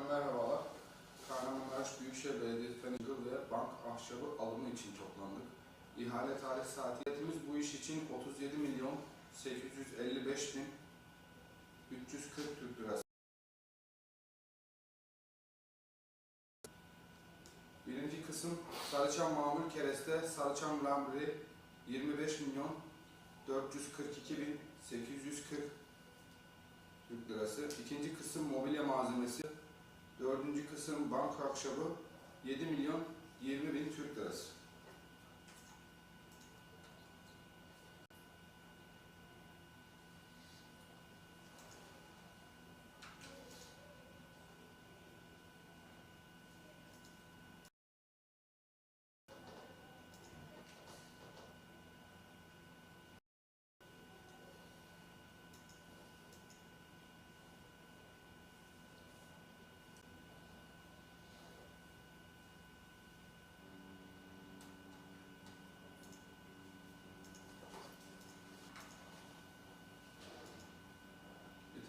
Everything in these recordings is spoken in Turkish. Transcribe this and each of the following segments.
Merhabalar. Kahramanmaraş Büyükşehir Belediyesi Fenigül ve Bank Ahşabı alımı için toplandık. İhale tarih saatiyetimiz bu iş için 37 milyon 855 bin 340 Türk lirası. Birinci kısım Sarıçam Mamul Kereste Sarıçam Lambri 25 milyon 442 bin 840 Türk lirası. İkinci kısım mobilya malzemesi Dördüncü kısım banka akşabı 7 milyon 20 bin Türk lirası.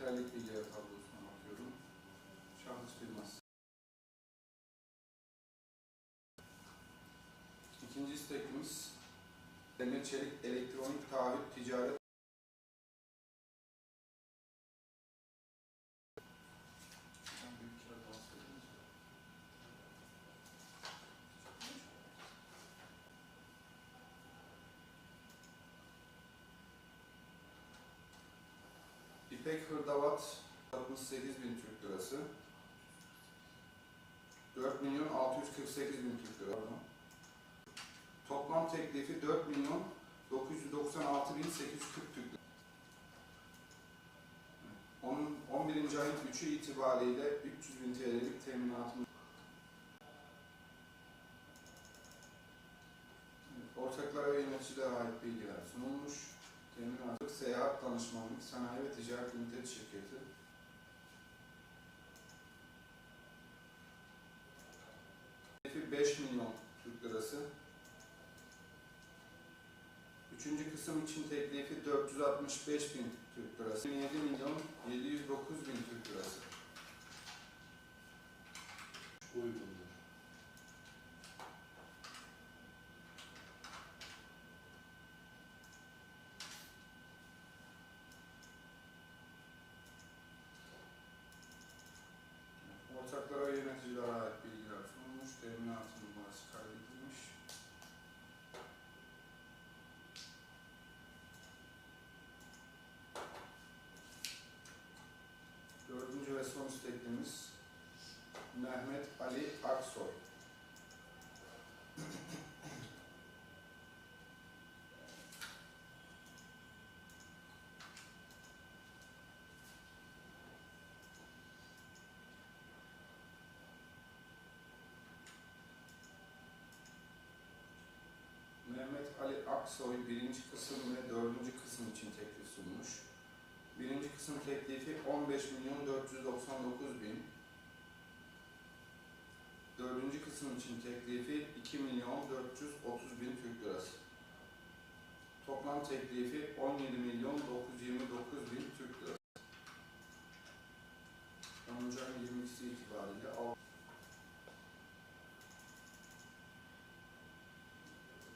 Yeterlik bilgiler tablosuna bakıyorum. Şahıs firması. İkinci istekimiz Demir Çelik Elektronik Taahhüt Ticaret İpek Hırdavat 68 bin Türk lirası. 4 milyon 648 bin Türk lirası. Toplam teklifi 4 milyon 996 bin 840 Türk lirası. Onun 11. ayın 3'ü itibariyle 300 bin TL'lik teminatımız. Ortaklara ve yöneticilere ait bilgiler sunulmuş. Teminatlık Seyahat Danışmanlık Sanayi ve Ticaret Limited Şirketi. Hedefi 5 milyon Türk lirası. Üçüncü kısım için teklifi 465 bin Türk lirası. 27 milyon 709 bin Türk lirası. Uygundur. Ortaklara ve yöneticilere ait bilgiler sunulmuş. Teminatın numarası kaydedilmiş. Dördüncü ve son isteklimiz Mehmet Ali Aksoy. Mehmet Ali Aksoy birinci kısım ve dördüncü kısım için teklif sunmuş. Birinci kısım teklifi 15 milyon 499 bin. Dördüncü kısım için teklifi 2 milyon 430 bin Türk lirası. Toplam teklifi 17 milyon 929 bin Türk lirası. 10. ayın 22'si itibariyle 6